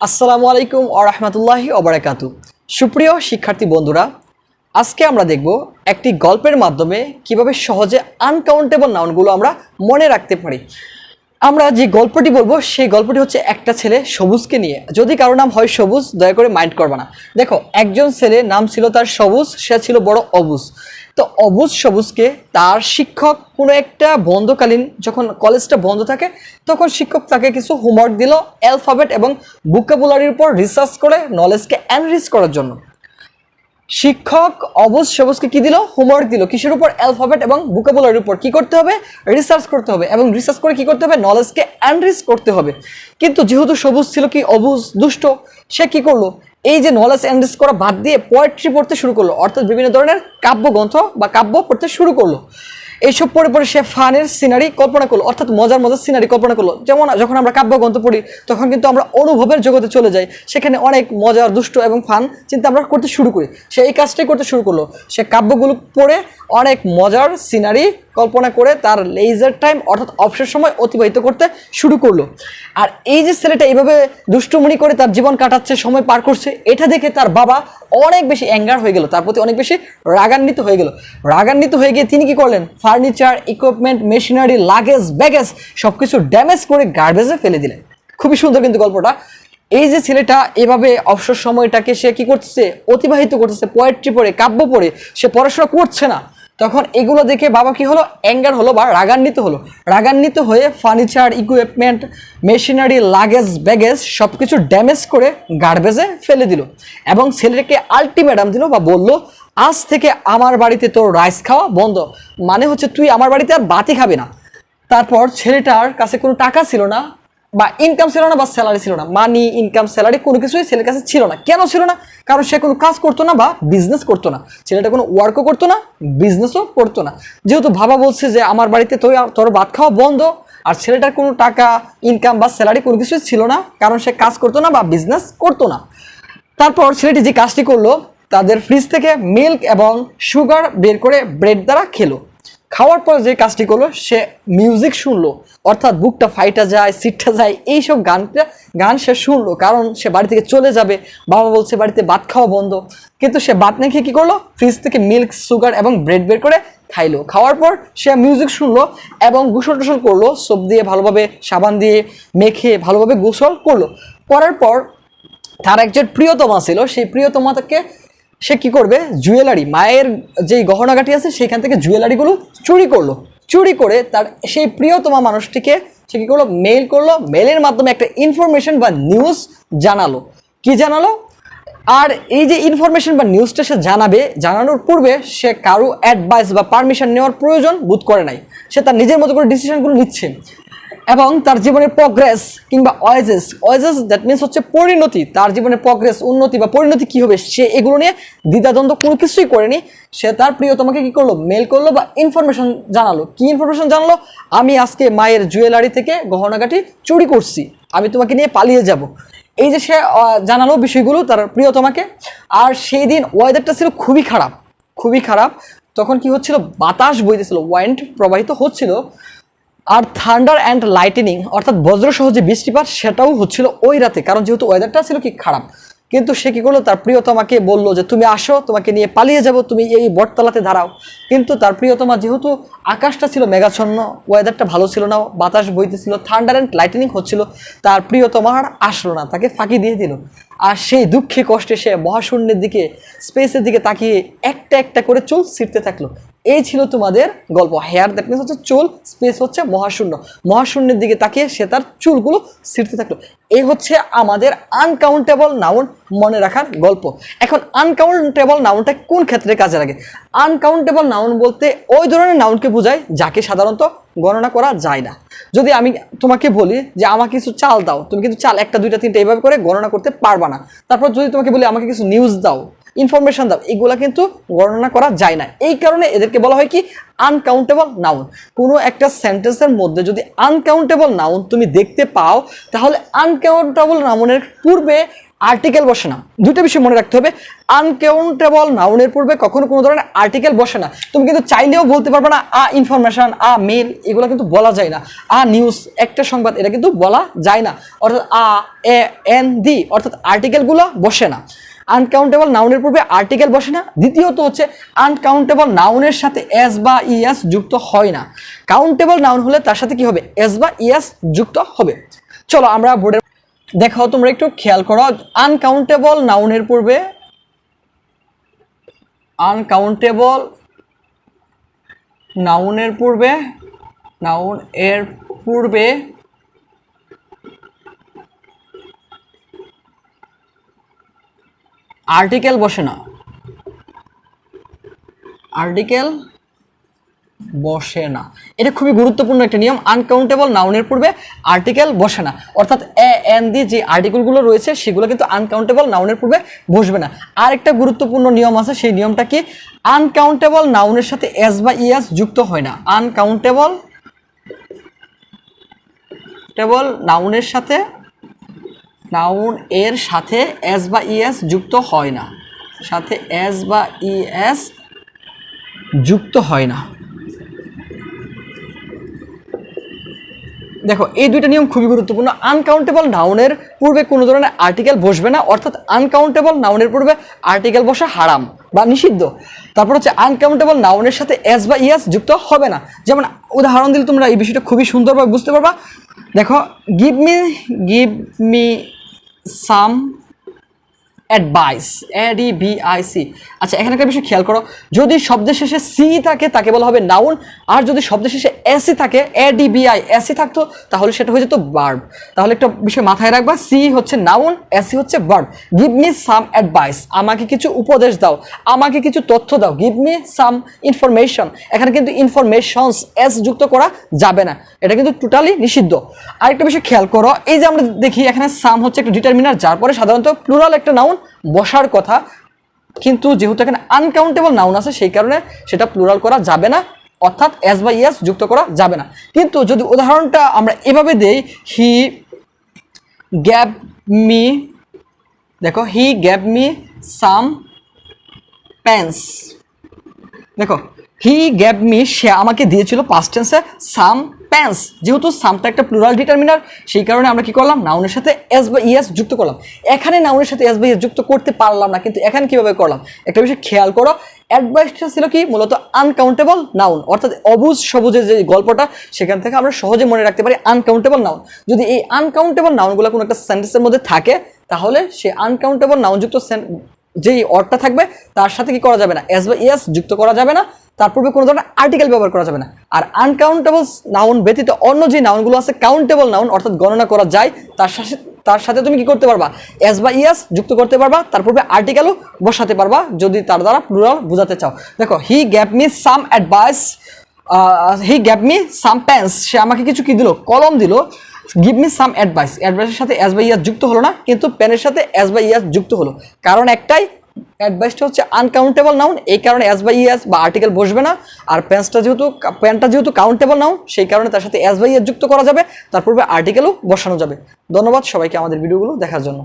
আসসালামু আলাইকুম ও রহমতুল্লাহি ওবরাকাতু সুপ্রিয় শিক্ষার্থী বন্ধুরা, আজকে আমরা দেখব একটি গল্পের মাধ্যমে কীভাবে সহজে আনকাউন্টেবল নাউনগুলো আমরা মনে রাখতে পারি। আমরা যে গল্পটি বলব, সেই গল্পটি হচ্ছে একটা ছেলে সবুজকে নিয়ে। যদি কারও নাম হয় সবুজ, দয়া করে মাইন্ড করবে না। দেখো, একজন ছেলে নাম ছিল তার সবুজ, সে ছিল বড় অবুজ। তো অবুজ সবুজকে তার শিক্ষক কোনো একটা বন্ধকালীন যখন কলেজটা বন্ধ থাকে, তখন শিক্ষক তাকে কিছু হোমওয়ার্ক দিল অ্যালফাবেট এবং বুকাবুলারির উপর রিসার্চ করে নলেজকে অ্যানরিচ করার জন্য। শিক্ষক অবশ সবসকে কি দিল? হোমওয়ার্ক দিল। কিসের উপর? অ্যালফাবেট এবং বুকাবুলারির উপর। কি করতে হবে? রিসার্চ করতে হবে। এবং রিসার্চ করে কি করতে হবে? নলেজকে অ্যানরিচ করতে হবে। কিন্তু যেহেতু সবুজ ছিল কি? অবুজ, দুষ্ট, সে কি করল? এই যে নলেজ অ্যানরিচ করা বাদ দিয়ে পোয়েট্রি পড়তে শুরু করল। অর্থাৎ বিভিন্ন ধরনের কাব্যগ্রন্থ বা কাব্য পড়তে শুরু করল। এইসব পড়ে পড়ে সে ফানের সিনারি কল্পনা করল, অর্থাৎ মজার মজার সিনারি কল্পনা করল। যেমন যখন আমরা কাব্যগ্রন্থ পড়ি, তখন কিন্তু আমরা অনুভবের জগতে চলে যাই। সেখানে অনেক মজার দুষ্ট এবং ফান চিন্তা আমরা করতে শুরু করি। সে এই কাজটাই করতে শুরু করল। সে কাব্যগুলো পড়ে অনেক মজার সিনারি কল্পনা করে তার লেজার টাইম অর্থাৎ অবসর সময় অতিবাহিত করতে শুরু করল। আর এই যে ছেলেটা এইভাবে দুষ্টুমুনি করে তার জীবন কাটাচ্ছে, সময় পার করছে, এটা দেখে তার বাবা অনেক বেশি অ্যাঙ্গার হয়ে গেল। তার প্রতি অনেক বেশি রাগান্বিত হয়ে গেল। রাগান্বিত হয়ে গিয়ে তিনি কি করলেন? Furniture equipment machinery luggage baggage সব কিছু ড্যামেজ করে গার্বেজে ফেলে দিলেন। খুবই সুন্দর কিন্তু গল্পটা। এই যে ছেলেটা এভাবে অবসর সময়টাকে সে কি করতেছে? অতিবাহিত করতেছে পোয়েট্রি পড়ে, কাব্য পড়ে, সে পড়াশোনা করছে না। তখন এগুলো দেখে বাবা কি হলো? অ্যাঙ্গার হলো বা রাগান্বিত হলো। রাগান্বিত হয়ে furniture equipment machinery luggage baggage সব কিছু ড্যামেজ করে গার্বেজে ফেলে দিল। এবং ছেলেটাকে আলটিমেটাম দিল বা বলল আজ থেকে আমার বাড়িতে তোর রাইস খাওয়া বন্ধ। মানে হচ্ছে তুই আমার বাড়িতে আর বাতি খাবি না। তারপর ছেলেটার কাছে কোনো টাকা ছিল না, বা ইনকাম ছিল না, বা স্যালারি ছিল না। মানি ইনকাম স্যালারি কোনো কিছুই ছেলের কাছে ছিল না। কেন ছিল না? কারণ সে কোনো কাজ করতো না বা বিজনেস করতো না। ছেলেটা কোনো ওয়ার্কও করতো না বিজনেসও করতো না। যেহেতু বাবা বলছে যে আমার বাড়িতে তোর তোর ভাত খাওয়া বন্ধ, আর ছেলেটার কোনো টাকা ইনকাম বা স্যালারি কোনো কিছুই ছিল না। কারণ সে কাজ করতো না বা বিজনেস করতো না। তারপর ছেলেটি যে কাজটি করল তাদের ফ্রিজ থেকে মিল্ক এবং সুগার বের করে ব্রেড দ্বারা খেলো। খাওয়ার পর যে কাজটি করল, সে মিউজিক শুনলো। অর্থাৎ বুকটা ফাইটা যায়, সিটটা যায়, এইসব গানটা গান সে শুনলো। কারণ সে বাড়ি থেকে চলে যাবে। বাবা বলছে, বাড়িতে ভাত খাওয়া বন্ধ। কিন্তু সে ভাত না খেয়ে কী করল? ফ্রিজ থেকে মিল্ক সুগার এবং ব্রেড বের করে খাইলো। খাওয়ার পর সে মিউজিক শুনলো এবং গোসল টোসল করল। সোপ দিয়ে ভালোভাবে সাবান দিয়ে মেখে ভালোভাবে গোসল করল। করার পর তার একজন প্রিয়তমা ছিল। সেই প্রিয়তমাকে সে কি করবে? জুয়েলারি, মায়ের যেই গহনাগাটি আছে সেখান থেকে জুয়েলারিগুলো চুরি করল। চুরি করে তার সেই প্রিয়তমা মানুষটিকে সে কী করল? মেইল করল। মেলের মাধ্যমে একটা ইনফরমেশন বা নিউজ জানালো। কি জানালো? আর এই যে ইনফরমেশন বা নিউজটা সে জানাবে, জানানোর পূর্বে সে কারও অ্যাডভাইস বা পারমিশন নেওয়ার প্রয়োজন বোধ করে নাই। সে তার নিজের মতো করে ডিসিশনগুলো নিচ্ছে। এবং তার জীবনের প্রগ্রেস কিংবা অয়েজেস অয়েজেস দ্যাট মিনস হচ্ছে পরিণতি, তার জীবনের প্রগ্রেস উন্নতি বা পরিণতি কী হবে সে এগুলো নিয়ে দ্বিধাদ্বন্দ্ব কোনো কিছুই করেনি। সে তার প্রিয়তমাকে কী করল? মেল করল বা ইনফরমেশন জানালো। কি ইনফরমেশন জানালো? আমি আজকে মায়ের জুয়েলারি থেকে গহনাগাটি চুরি করছি। আমি তোমাকে নিয়ে পালিয়ে যাব। এই যে সে জানালো বিষয়গুলো তার প্রিয়তমাকে আর সেই দিন ওয়েদারটা ছিল খুবই খারাপ খুবই খারাপ। তখন কি হচ্ছিল? বাতাস বইতেছিল ওয়াইন্ড প্রবাহিত হচ্ছিল। আর থান্ডার অ্যান্ড লাইটেনিং অর্থাৎ বজ্র সহ যে বৃষ্টিপাত, সেটাও হচ্ছিল ওই রাতে। কারণ যেহেতু ওয়েদারটা ছিল কি খারাপ। কিন্তু সে কী করল? তার প্রিয়তমাকে বলল যে, তুমি আসো, তোমাকে নিয়ে পালিয়ে যাব, তুমি এই বটতলাতে দাঁড়াও। কিন্তু তার প্রিয়তমা যেহেতু আকাশটা ছিল মেঘাচ্ছন্ন ওয়েদারটা ভালো ছিল না, বাতাস বইতেছিল থান্ডার অ্যান্ড লাইটেনিং হচ্ছিল, তার প্রিয়তমা আর আসলো না, তাকে ফাঁকি দিয়ে দিল। আর সেই দুঃখে কষ্টে সে মহাশূন্যের দিকে স্পেসের দিকে তাকিয়ে একটা একটা করে চুল ছিটতে থাকল। এই ছিল তোমাদের গল্প। হেয়ার দ্যাট মিনস হচ্ছে চুল স্পেস হচ্ছে মহাশূন্য। মহাশূন্যের দিকে তাকিয়ে সে তার চুলগুলো ছিঁড়তে থাকল। এই হচ্ছে আমাদের আনকাউন্টেবল নাউন মনে রাখার গল্প। এখন আনকাউন্টেবল নাউনটা কোন ক্ষেত্রে কাজে লাগে? আনকাউন্টেবল নাউন বলতে ওই ধরনের নাউনকে বোঝায় যাকে সাধারণত গণনা করা যায় না। যদি আমি তোমাকে বলি যে আমাকে কিছু চাল দাও, তুমি কিন্তু চাল একটা, দুইটা, তিনটা এইভাবে করে গণনা করতে পারবা না। তারপর যদি তোমাকে বলি আমাকে কিছু নিউজ দাও ইনফরমেশন দাও, এগুলা কিন্তু গণনা করা যায় না। এই কারণে এদেরকে বলা হয় কি আনকাউন্টেবল নাউন কোনো একটা সেন্টেন্সের মধ্যে যদি আনকাউন্টেবল নাউন তুমি দেখতে পাও, তাহলে আনকাউন্টেবল নাউনের পূর্বে আর্টিকেল বসে না। দুটো বিষয় মনে রাখতে হবে আনকাউন্টেবল নাউনের পূর্বে কখনো কোনো ধরনের আর্টিকেল বসে না। তুমি কিন্তু চাইলেও বলতে পারবে না, আ ইনফরমেশন আ মেল এগুলো কিন্তু বলা যায় না। আ নিউজ একটা সংবাদ, এটা কিন্তু বলা যায় না। অর্থাৎ আ, এ, এন, দি, অর্থাৎ আর্টিকেলগুলো বসে না। আনকাউন্টেবল নাউনের পূর্বে আর্টিকেল বসে না, দ্বিতীয়ত হচ্ছে আনকাউন্টেবল নাউনের সাথে এস বা ইএস যুক্ত হয় না। কাউন্টেবল নাউন হলে তার সাথে কি হবে? এস বা ইএস যুক্ত হবে। চলো আমরা বোর্ডের দেখো তোমরা একটু, খেয়াল করো। আনকাউন্টেবল নাউনের পূর্বে আনকাউন্টেবল নাউনের পূর্বে নাউন এর পূর্বে আর্টিকেল বসে না। আর্টিকেল বসে না। এটা খুবই গুরুত্বপূর্ণ একটা নিয়ম আনকাউন্টেবল নাউনের পূর্বে আর্টিকেল বসে না। অর্থাৎ এ, এন দি যে আর্টিকেলগুলো রয়েছে, সেগুলো কিন্তু আনকাউন্টেবল নাউনের পূর্বে বসবে না। আর একটা গুরুত্বপূর্ণ নিয়ম আছে, সেই নিয়মটা কি? আনকাউন্টেবল নাউনের সাথে এস বা ইএস যুক্ত হয় না। আনকাউন্টেবল টেবল নাউনের সাথে নাউন এর সাথে এস বা ইএস যুক্ত হয় না। সাথে এস বা ইএস যুক্ত হয় না। দেখো, এই দুইটা নিয়ম খুবই গুরুত্বপূর্ণ। আনকাউন্টেবল নাউনের পূর্বে কোনো ধরনের আর্টিকেল বসবে না, অর্থাৎ আনকাউন্টেবল নাউনের পূর্বে আর্টিকেল বসা হারাম বা নিষিদ্ধ। তারপর হচ্ছে আনকাউন্টেবল নাউনের সাথে এস বা ইয়াস যুক্ত হবে না। যেমন উদাহরণ দিলে তোমরা এই বিষয়টা খুবই সুন্দরভাবে বুঝতে পারবা। দেখো give me give me some advice A D V I C আচ্ছা এখানে একটা বিষয় খেয়াল করো, যদি শব্দের শেষে সি থাকে, তাকে বলা হবে নাউন আর যদি শব্দের শেষে এসি থাকে এডি বি আই এসি থাকতো, তাহলে সেটা হয়ে যেত বার্ব তাহলে একটা বিষয় মাথায় রাখবা সি হচ্ছে নাউন এসি হচ্ছে verb give me some advice আমাকে কিছু উপদেশ দাও, আমাকে কিছু তথ্য দাও। গিভ মি সাম ইনফরমেশন এখানে কিন্তু ইনফরমেশনস এস যুক্ত করা যাবে না। এটা কিন্তু টোটালি নিষিদ্ধ। আরেকটা বিষয় খেয়াল করো, এই যে আমরা দেখি, এখানে সাম হচ্ছে একটা ডিটারমিনার যার পরে সাধারণত প্লুরাল একটা নাউন বসার কথা, কিন্তু যেহেতু এখানে আনকাউন্টেবল নাউন আছে, সেই কারণে সেটা প্লুরাল করা যাবে না, অর্থাৎ অ্যাজ বাই ইয়াস যুক্ত করা যাবে না। কিন্তু যদি উদাহরণটা আমরা এভাবে দেই হি গ্যাপ মি দেখো he gap me some pants দেখো হি গ্যাপ মি সে আমাকে দিয়েছিল পাস্ট টেন্সে সাম প্যান্স যেহেতু সামটা একটা প্লুরাল ডিটারমিনার সেই কারণে আমরা কি করলাম? নাউনের সাথে এস বা ইএস যুক্ত করলাম। এখানে নাউনের সাথে এস বা ইএস যুক্ত করতে পারলাম না, কিন্তু এখানে কীভাবে করলাম? একটা বিষয় খেয়াল করো অ্যাডভাইসটা ছিল কি? মূলত আনকাউন্টেবল নাউন অর্থাৎ অবুজ সবুজের যে গল্পটা, সেখান থেকে আমরা সহজে মনে রাখতে পারি আনকাউন্টেবল নাউন যদি এই আনকাউন্টেবল নাউনগুলো কোনো একটা সেন্টেন্সের মধ্যে থাকে, তাহলে সে আনকাউন্টেবল নাউনযুক্ত যেই অর্ডটা থাকবে, তার সাথে কি করা যাবে না? এস বা ইয়াস যুক্ত করা যাবে না। তার পূর্বে কোনো ধরনের আর্টিকেল ব্যবহার করা যাবে না। আর আনকাউন্টেবল নাউন ব্যতীত অন্য যে নাউনগুলো আছে কাউন্টেবল নাউন অর্থাৎ গণনা করা যায়, তার সাথে তার সাথে তুমি কি করতে পারবা? এস বা ইয়াস যুক্ত করতে পারবা, তার পূর্বে আর্টিকেলও বসাতে পারবা, যদি তার দ্বারা প্লুরাল বোঝাতে চাও। দেখো he gave me some advice he gave me some pens সে আমাকে কিছু কি দিল? কলম দিল। গিভ মি সাম অ্যাডভাইস অ্যাডভাইসের সাথে এস বাই ইয়াস যুক্ত হলো না, কিন্তু প্যানের সাথে এস বাই ইয়াস যুক্ত হলো। কারণ একটাই অ্যাডভাইসটা হচ্ছে আনকাউন্টেবল নাউন এই কারণে এস বাই ইয়াস বা আর্টিকেল বসবে না। আর প্যান্টসটা যেহেতু প্যান্টটা যেহেতু কাউন্টেবল নাউন সেই কারণে তার সাথে এস বাই ইয়াস যুক্ত করা যাবে, তার পূর্বে আর্টিকেলও বসানো যাবে। ধন্যবাদ সবাইকে আমাদের ভিডিওগুলো দেখার জন্য।